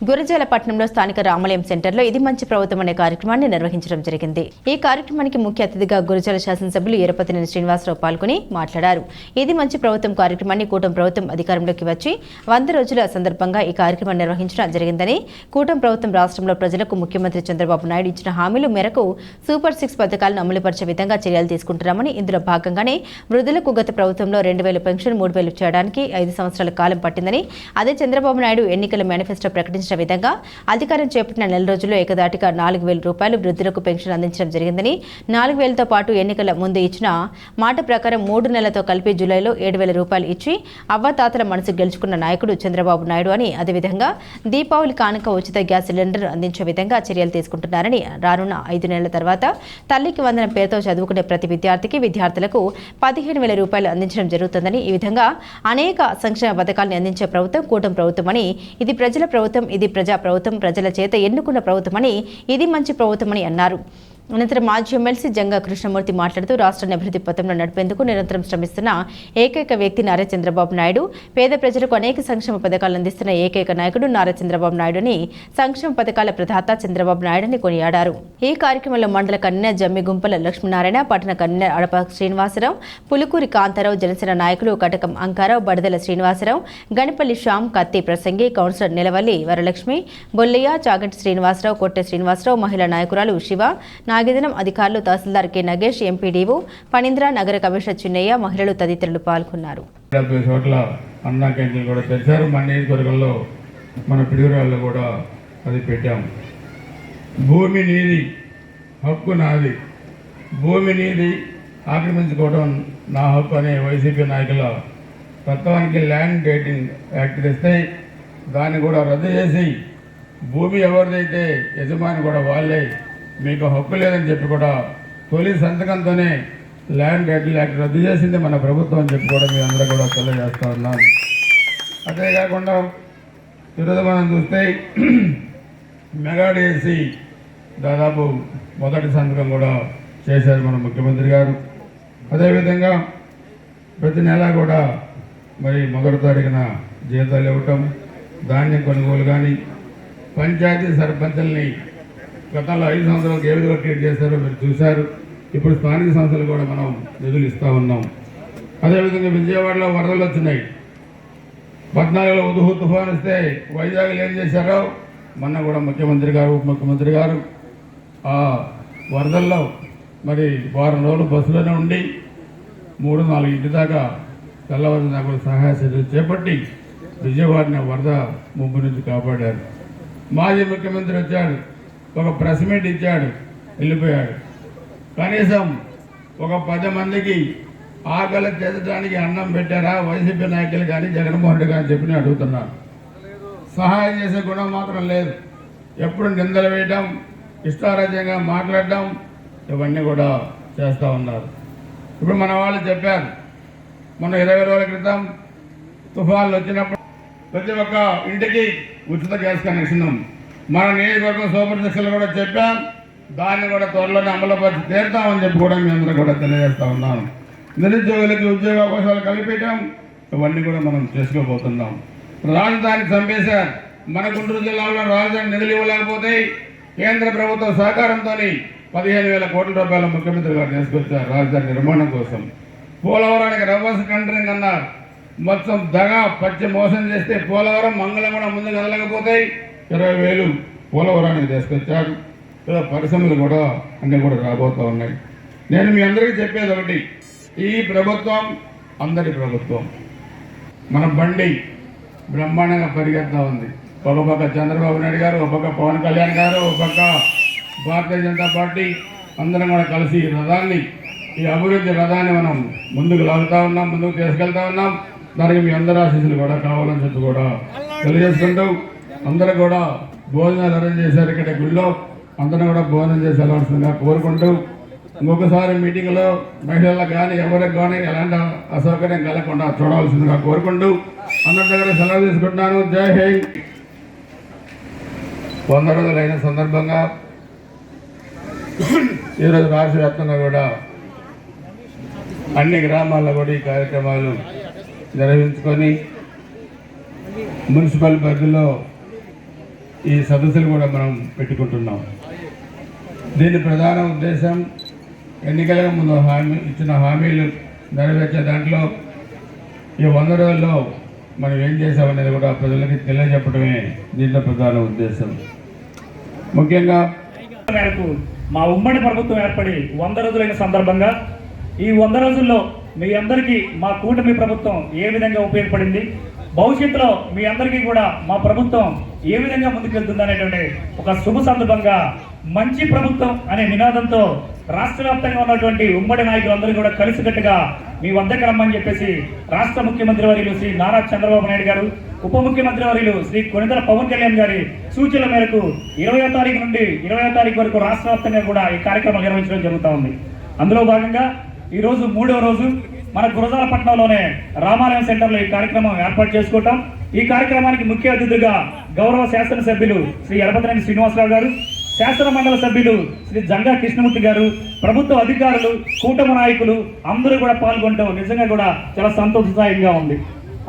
గురజాలపట్నంలో స్థానిక రామలయం సెంటర్లో ఇది మంచి ప్రభుత్వం అనే కార్యక్రమాన్ని నిర్వహించడం జరిగింది. ఈ కార్యక్రమానికి ముఖ్య అతిథిగా గురజాల శాసనసభ్యులు ఈరపతినేని శ్రీనివాసరావు పాల్గొని మాట్లాడారు. ఇది మంచి ప్రభుత్వం కార్యక్రమాన్ని కూటమి ప్రభుత్వం అధికారంలోకి వచ్చి వంద రోజుల సందర్భంగా ఈ కార్యక్రమం నిర్వహించడం జరిగిందని కూటమి ప్రభుత్వం రాష్ట్రంలో ప్రజలకు ముఖ్యమంత్రి చంద్రబాబు నాయుడు ఇచ్చిన హామీల మేరకు సూపర్ సిక్స్ పథకాలను అమలుపరిచే విధంగా చర్యలు తీసుకుంటున్నామని ఇందులో భాగంగానే వృద్ధులకు గత ప్రభుత్వంలో రెండు వేల పెన్షన్ మూడు వేలు చేయడానికి ఐదు సంవత్సరాల కాలం పట్టిందని అదే చంద్రబాబు నాయుడు ఎన్నికల మేనిఫెస్టో ప్రకటించిన విధంగా అధికారం చేపట్టిన నెల రోజుల్లో ఏకదాటిగా నాలుగు వేల రూపాయలు వృద్ధులకు పెన్షన్ అందించడం జరిగిందని నాలుగు వేలతో పాటు ఎన్నికల ముందు ఇచ్చిన మాట ప్రకారం మూడు నెలలతో కలిపి జూలైలో ఏడు వేల రూపాయలు ఇచ్చి అవ్వాతాతల మనసు గెలుచుకున్న నాయకుడు చంద్రబాబు నాయుడు అని అదేవిధంగా దీపావళి కానుక ఉచిత గ్యాస్ సిలిండర్ అందించే విధంగా చర్యలు తీసుకుంటున్నారని రానున్న ఐదు నెలల తర్వాత తల్లికి వందనం పేరుతో చదువుకునే ప్రతి విద్యార్థికి విద్యార్థులకు పదిహేను వేల రూపాయలు అందించడం జరుగుతుందని ఈ విధంగా అనేక సంక్షేమ పథకాలను అందించే ప్రభుత్వం కూటమి ప్రభుత్వం అని ఇది ప్రజల ప్రభుత్వం ఇది ప్రజా ప్రభుత్వం ప్రజల చేత ఎన్నుకున్న ప్రభుత్వమని ఇది మంచి ప్రభుత్వమని అన్నారు. అనంతరం మాజీ ఎమ్మెల్సీ జంగా కృష్ణమూర్తి మాట్లాడుతూ రాష్ట్రాన్ని అభివృద్ధి పథంలో నడిపేందుకు నిరంతరం శ్రమిస్తున్న ఏకైక వ్యక్తి నారా చంద్రబాబు నాయుడు. పేద ప్రజలకు అనేక సంక్షేమ పథకాలు అందిస్తున్న ఏకైక నాయకుడు నారా చంద్రబాబు నాయుడుని సంక్షేమ పథకాల ప్రదాత చంద్రబాబు నాయుడుని కొనియాడారు. ఈ కార్యక్రమంలో మండల కన్య జమ్మిగుంపల లక్ష్మీనారాయణ పట్టణ కన్య అడప శ్రీనివాసరావు పులుకూరి కాంతారావు జనసేన నాయకులు కటకం అంకారావు బడదల శ్రీనివాసరావు గణపల్లి శ్యామ్ కత్తి ప్రసంగి కౌన్సిలర్ నిలవల్లి వరలక్ష్మి బొల్లయ్య చాగంటి శ్రీనివాసరావు కొట్టె శ్రీనివాసరావు మహిళా నాయకురాలు శివ నాగేదనం అధికారులు తహసీల్దార్ కె. నగేష్ ఎంపీడీఓ పనింద్ర నగర కమిషనర్ చిన్నయ్య మహిళలు తదితరులు పాల్గొన్నారు. డెబ్బై చోట్ల అన్నా క్యాంటీన్లు కూడా తెచ్చారు మన నియోజకవర్గంలో మన పిడుగురాల్లో కూడా అది పెట్టాం. భూమి నీది హక్కు నాది. భూమి నీది ఆక్రమించుకోవడం నా హక్కు అనే వైసీపీ నాయకుల తత్వానికి ల్యాండ్ డేటింగ్ యాక్ట్ తెస్తే దాన్ని కూడా రద్దు చేసి భూమి ఎవరిదైతే యజమాని కూడా వాళ్ళే మీకు హక్కు లేదని చెప్పి కూడా తొలి సంతకంతోనే ల్యాండ్ టైటిల్ యాక్ట్ రద్దు చేసింది మన ప్రభుత్వం అని చెప్పి కూడా మీ అందరూ కూడా తెలియజేస్తా ఉన్నాను అదేకాకుండా ఈరోజు మనం చూస్తే మెగా దాదాపు మొదటి సంతకం కూడా చేశారు మన ముఖ్యమంత్రి గారు. అదేవిధంగా ప్రతి నెల కూడా మరి మొదటి తారీఖున జీతాలు ఇవ్వటం ధాన్యం కొనుగోలు కానీ పంచాయతీ సర్పంచుల్ని గతంలో ఐదు సంవత్సరాలకు ఏ విధంగా ట్రీట్ చేశారో మీరు చూశారు. ఇప్పుడు స్థానిక సంస్థలు కూడా మనం నిధులు ఇస్తూ ఉన్నాం. అదేవిధంగా విజయవాడలో వరదలు వచ్చినాయి. పద్నాలుగులో ఉదుహు తుఫాన్ వస్తే వైజాగ్లో ఏం చేశారో? మొన్న కూడా ముఖ్యమంత్రి గారు ఉప ముఖ్యమంత్రి గారు ఆ వరదల్లో మరి వారం రోజులు బస్సులోనే ఉండి మూడు నాలుగు ఇంటి దాకా తెల్లవారు దాకా సహాయ చర్యలు చేపట్టి విజయవాడని వరద ముంపు నుంచి కాపాడారు. మాజీ ముఖ్యమంత్రి వచ్చాడు ఒక ప్రెస్ మీట్ ఇచ్చాడు వెళ్ళిపోయాడు. కనీసం ఒక పది మందికి ఆకలి తెచ్చడానికి అన్నం పెట్టారా? వైసీపీ నాయకులు కానీ జగన్మోహన్ రెడ్డి కానీ చెప్పి నేను అడుగుతున్నాను. సహాయం చేసే గుణం మాత్రం లేదు. ఎప్పుడు నిందలు వేయటం ఇష్టారాజ్యంగా మాట్లాడటం ఇవన్నీ కూడా చేస్తూ ఉన్నారు. ఇప్పుడు మన వాళ్ళు చెప్పారు మొన్న ఇరవై రోజుల క్రితం తుఫాన్లు వచ్చినప్పుడు ప్రతి ఒక్క ఇంటికి ఉచిత గ్యాస్ కనెక్షన్ మన నియోజకవర్గం సూపర్ శిక్షలు కూడా చెప్పాం. దాన్ని కూడా త్వరలోనే అమలుపరిచి తీరుతామని చెప్పి కూడా మీ అందరూ కూడా తెలియజేస్తా ఉన్నాం. నిరుద్యోగులకి ఉద్యోగ అవకాశాలు కల్పించడం ఇవన్నీ కూడా మనం చేసుకోబోతున్నాం. రాజధాని చంపేశారు. మన గుంటూరు జిల్లాలో రాజధాని నిధులు ఇవ్వలేకపోతే కేంద్ర ప్రభుత్వ సహకారంతో పదిహేను వేల కోట్ల రూపాయల ముఖ్యమంత్రి గారు తీసుకొచ్చారు రాజధాని నిర్మాణం కోసం. పోలవరానికి రవర్స్ కంటరింగ్ అన్నారు. మొత్తం దగ పచ్చి మోసం చేస్తే పోలవరం మంగళం కూడా ముందు కదలకపోతే ఇరవై వేలు పోలవరానికి తీసుకొచ్చారు. ఇలా పరిశ్రమలు కూడా అన్నీ కూడా రాబోతూ ఉన్నాయి. నేను మీ అందరికీ చెప్పేది ఒకటి. ఈ ప్రభుత్వం అందరి ప్రభుత్వం. మన బండి బ్రహ్మాండంగా పరిగెత్తా ఉంది. ఒక పక్క చంద్రబాబు నాయుడు గారు ఒక పక్క పవన్ కళ్యాణ్ గారు ఒక పక్క భారతీయ జనతా పార్టీ అందరం కూడా కలిసి ఈ రథాన్ని ఈ అభివృద్ధి రథాన్ని మనం ముందుకు లాగుతా ఉన్నాం ముందుకు తీసుకెళ్తా ఉన్నాం. దానికి మీ అందరి ఆశీస్సులు కూడా కావాలని చెప్పి కూడా తెలియజేసుకుంటూ అందరూ కూడా భోజనాలు అరేంజ్ చేశారు ఇక్కడ గుళ్ళో. అందరం కూడా భోజనం చేసి వెళ్ళవలసిందిగా కోరుకుంటూ ఇంకొకసారి మీటింగ్లో మహిళలకు కానీ ఎవరికి కానీ ఎలాంటి అసౌకర్యం కలగకుండా చూడవలసిందిగా కోరుకుంటూ అందరి దగ్గర సెలవు తీసుకుంటున్నాను. జై హింద్. వంద రోజులైన సందర్భంగా ఈరోజు రాష్ట్ర వ్యాప్తంగా కూడా అన్ని గ్రామాల్లో కూడా ఈ కార్యక్రమాలు నిర్వహించుకొని మున్సిపల్ పరిధిలో ఈ సదస్సులు కూడా మనం పెట్టుకుంటున్నాం. దీని ప్రధాన ఉద్దేశం ఎన్నికలకు ముందు హామీ ఇచ్చిన హామీలు నెరవేర్చే దాంట్లో ఈ వంద రోజుల్లో మనం ఏం చేసామనేది కూడా ప్రజలకి తెలియజెప్పడమే దీంట్లో ప్రధాన ఉద్దేశం. ముఖ్యంగా మేరకు మా ఉమ్మడి ప్రభుత్వం ఏర్పడి వంద రోజులైన సందర్భంగా ఈ వంద రోజుల్లో మీ అందరికీ మా కూటమి ప్రభుత్వం ఏ విధంగా ఉపయోగపడింది భవిష్యత్తులో మీ అందరికీ కూడా మా ప్రభుత్వం ఏ విధంగా ముందుకెళ్తుంది అనేటువంటి ఒక శుభ సందర్భంగా మంచి ప్రభుత్వం అనే నినాదంతో రాష్ట్ర వ్యాప్తంగా ఉన్నటువంటి ఉమ్మడి నాయకులందరూ కూడా కలిసికట్టుగా మీ వద్దకు రమ్మని చెప్పేసి రాష్ట్ర ముఖ్యమంత్రి వర్యులు శ్రీ నారా చంద్రబాబు నాయుడు గారు ఉప ముఖ్యమంత్రి వర్యులు శ్రీ కొనిదల పవన్ కళ్యాణ్ గారి సూచనల మేరకు ఇరవయో తారీఖు నుండి ఇరవయో తారీఖు వరకు రాష్ట్ర వ్యాప్తంగా కూడా ఈ కార్యక్రమం నిర్వహించడం జరుగుతూ ఉంది. అందులో భాగంగా ఈరోజు మూడో రోజు మన గురజాలపట్నంలోనే రామాలయం సెంటర్లో ఈ కార్యక్రమం ఏర్పాటు చేసుకోవటం ఈ కార్యక్రమానికి ముఖ్య అతిథిగా గౌరవ శాసనసభ్యులు శ్రీ ఎడపతినేని శ్రీనివాసరావు గారు శాసన మండలి సభ్యులు శ్రీ జంగా కృష్ణమూర్తి గారు ప్రభుత్వ అధికారులు కూటమి నాయకులు అందరూ కూడా పాల్గొనడం నిజంగా కూడా చాలా సంతోషదాయంగా ఉంది.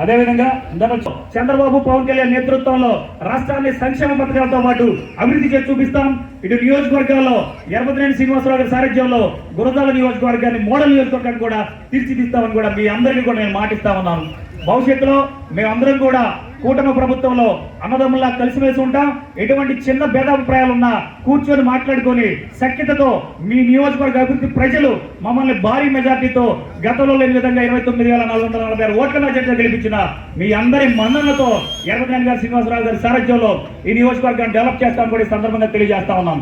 అదేవిధంగా ఇందాక చంద్రబాబు పవన్ కళ్యాణ్ నేతృత్వంలో రాష్ట్రాన్ని సంక్షేమ పథకాలతో పాటు అభివృద్ధి చేసి చూపిస్తాం. ఇటు నియోజకవర్గాల్లో ఎర్మతినేని శ్రీనివాసరావు గారి సారథ్యంలో గురజాల నియోజకవర్గాన్ని మోడల్ నియోజకవర్గాన్ని కూడా తీర్చిదిస్తామని కూడా మీ అందరికీ కూడా నేను మాటిస్తా ఉన్నాను. భవిష్యత్తులో మేమందరం కూడా కూటమి ప్రభుత్వంలో అన్నదమ్ముల్లా కలిసిమెలిసి ఉంటాం. ఎటువంటి చిన్న భేదాభిప్రాయాలు ఉన్నా కూర్చొని మాట్లాడుకొని సఖ్యతతో మీ నియోజకవర్గ అభివృద్ధి ప్రజలు మమ్మల్ని భారీ మెజార్టీతో గతంలో లేని విధంగా ఇరవై తొమ్మిది వేల నాలుగు వందల నలభై ఆరు ఓట్ల మెజార్టీతో గెలిపించిన మీ అందరి మన్ననతో ఎర్రజాన్ గారి శ్రీనివాసరావు గారి సారథ్యంలో ఈ నియోజకవర్గాన్ని డెవలప్ చేస్తామని కూడా సందర్భంగా తెలియజేస్తా ఉన్నాం.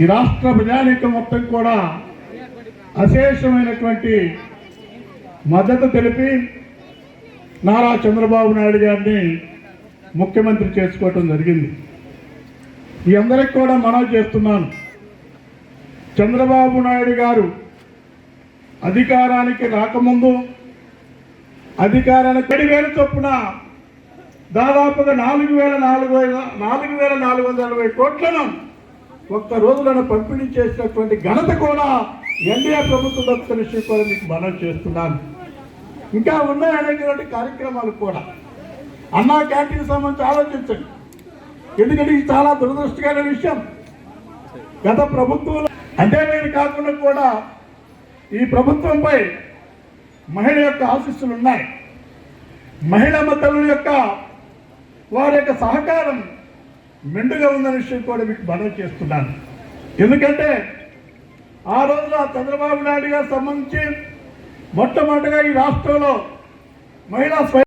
ఈ రాష్ట్ర ప్రజానీకం మొత్తం కూడా అశేషమైనటువంటి మద్దతు తెలిపి నారా చంద్రబాబు నాయుడు గారిని ముఖ్యమంత్రి చేసుకోవటం జరిగింది. ఈ అందరికి కూడా మనవి చేస్తున్నాను. చంద్రబాబు నాయుడు గారు అధికారానికి రాకముందు అధికారానికి పది వేల చొప్పున దాదాపుగా నాలుగు వేల నాలుగు వేల నాలుగు వేల నాలుగు వందల అరవై కోట్లను ఒక్క రోజులను పంపిణీ చేసినటువంటి ఘనత కూడా ఎన్డీఏ ప్రభుత్వం దక్కుతున్న విషయం కూడా మీకు మనం చేస్తున్నాను. ఇంకా ఉన్నాయి అనేటువంటి కార్యక్రమాలు కూడా. అన్నా క్యాంటీన్ సంబంధించి ఆలోచించండి. ఎందుకంటే ఇది చాలా దురదృష్టకరమైన విషయం. గత ప్రభుత్వంలో అంటే నేను కాకుండా కూడా ఈ ప్రభుత్వంపై మహిళ యొక్క ఆశీస్సులు ఉన్నాయి. మహిళా మద్దతుల యొక్క వారి యొక్క సహకారం మెండుగా ఉందనే విషయం కూడా మీకు మనవి చేస్తున్నాను. ఎందుకంటే ఆ రోజున చంద్రబాబు నాయుడు గారు సంబంధించి మొట్టమొదటిగా ఈ రాష్ట్రంలో మహిళా స్వయం